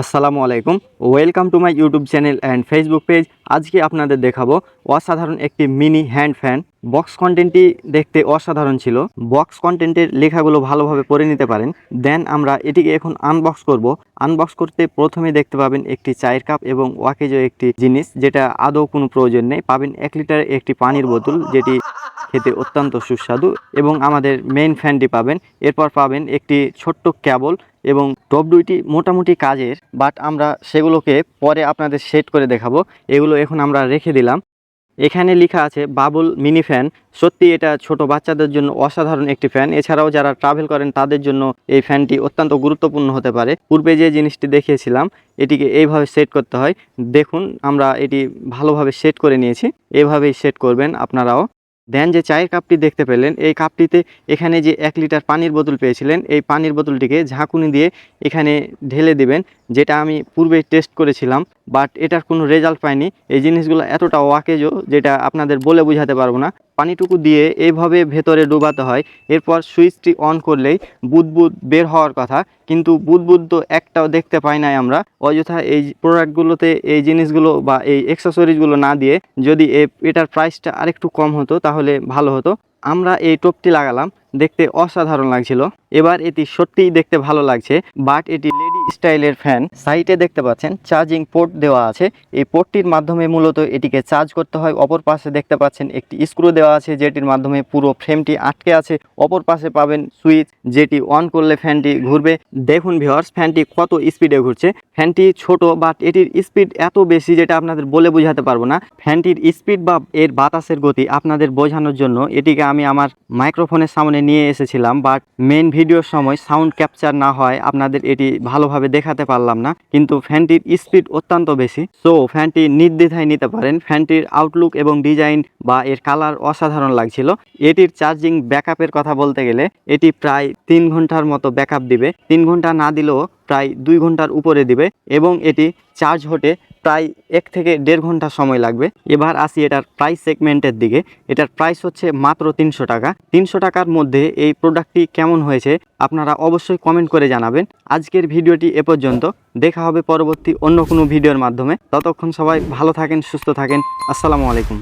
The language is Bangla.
আসসালামু আলাইকুম। Welcome to my YouTube channel and Facebook page আজকে আপনাদের দেখাবো অসাধারণ একটি মিনি হ্যান্ড ফ্যান বক্স কন্টেন্টটি দেখতে অসাধারণ ছিল। বক্স কন্টেন্টের লেখাগুলো ভালোভাবে পড়ে নিতে পারেন। দেন আমরা এটিকে এখন আনবক্স করব। আনবক্স করতে প্রথমে দেখতে পাবেন একটি চায়ের কাপ এবং ওয়াকেজো একটি জিনিস, যেটা আদৌ কোনো প্রয়োজন নেই। পাবেন এক লিটার একটি পানির বোতল, যেটি খেতে অত্যন্ত সুস্বাদু এবং আমাদের মেইন ফ্যানটি পাবেন। এরপর পাবেন একটি ছোট্ট ক্যাবল এবং টপ দুইটি মোটামুটি কাজের বাট আমরা সেগুলোকে পরে আপনাদের সেট করে দেখাবো। এগুলো এখন আমরা রেখে দিলাম। এখানে লেখা আছে, বাবুল মিনি ফ্যান সত্যি এটা ছোট বাচ্চাদের জন্য অসাধারণ একটি ফ্যান এছাড়াও যারা ট্রাভেল করেন, তাদের জন্য এই ফ্যানটি অত্যন্ত গুরুত্বপূর্ণ হতে পারে। পূর্বে যে জিনিসটি দেখিয়েছিলাম, এটিকে এইভাবে সেট করতে হয়। দেখুন, আমরা এটি ভালোভাবে সেট করে নিয়েছি। এভাবেই সেট করবেন আপনারাও। দেন যে চায়ের কাপটি দেখতে পেলেন, এই কাপটিতে এখানে যে এক লিটার পানির বোতল পেয়েছিলেন, এই পানির বোতলটিকে ঝাঁকুনি দিয়ে এখানে ঢেলে দিবেন। যেটা আমি পূর্বে টেস্ট করেছিলাম বাট এটার কোনো রেজাল্ট পাইনি। এই জিনিসগুলো এতটা ওয়াকেজও যেটা আপনাদের বলে বোঝাতে পারব না। পানিটুকু দিয়ে এইভাবে ভেতরে ডোবাতে হয়, এরপর সুইচটি অন করলেই বুদবুদ বের হওয়ার কথা। কিন্তু বুদবুদ তো একটাও দেখতে পাই নাই আমরা। অযথা এই প্রোডাক্টগুলোতে এই জিনিসগুলো বা এই অ্যাক্সেসরিজগুলো না দিয়ে যদি এটার প্রাইসটা আরেকটু কম হতো, তাহলে ভালো হতো। আমরা এই টোপটি লাগালাম। দেখতে অসাধারণ লাগছিল। এবার এটি সত্যিই দেখতে ভালো লাগছে বাট এটি লেডি স্টাইলের ফ্যান সাইটে দেখতে পাচ্ছেন চার্জিং পোর্ট দেওয়া আছে। এই পোর্টটির মাধ্যমে মূলত এটিকে চার্জ করতে হয়। অপর পাশে দেখতে পাচ্ছেন, একটি স্ক্রু দেওয়া আছে, যেটির মাধ্যমে পুরো ফ্রেমটি আটকে আছে। অপর পাশে পাবেন সুইচ যেটি অন করলে ফ্যানটি ঘুরবে। দেখুন ভিওয়ার্স ফ্যানটি কত স্পিডে ঘুরছে। ফ্যানটি ছোট বাট এটির স্পিড এত বেশি যেটা আপনাদের বলে বোঝাতে পারব না। ফ্যানটির স্পিড বা এর বাতাসের গতি আপনাদের বোঝানোর জন্য এটিকে আমি আমার মাইক্রোফোনের সামনে নিয়ে এসেছিলাম বাট মেন ভিডিওর সময় সাউন্ড ক্যাপচার না হয় আপনাদের এটি ভালোভাবে দেখাতে পারলাম না, কিন্তু ফ্যানটির স্পিড অত্যন্ত বেশি। সো ফ্যানটি নির্দ্বিধায় নিতে পারেন ফ্যানটির আউটলুক এবং ডিজাইন বা এর কালার অসাধারণ লাগছিল। এটির চার্জিং ব্যাকআপের কথা বলতে গেলে, এটি প্রায় তিন ঘণ্টার মতো ব্যাকআপ দিবে। তিন ঘণ্টা না দিলেও প্রায় দুই ঘণ্টার উপরে দিবে এবং এটি চার্জ হতে প্রায় এক থেকে দেড় ঘণ্টা সময় লাগবে। এবার আসি এটার প্রাইস সেগমেন্টের দিকে। এটার প্রাইস হচ্ছে মাত্র তিনশো টাকা। তিনশো টাকার মধ্যে এই প্রোডাক্টটি কেমন হয়েছে আপনারা অবশ্যই কমেন্ট করে জানাবেন। আজকের ভিডিওটি এ পর্যন্ত। দেখা হবে পরবর্তী অন্য কোনো ভিডিওর মাধ্যমে। ততক্ষণ সবাই ভালো থাকেন, সুস্থ থাকেন। আসসালামু আলাইকুম।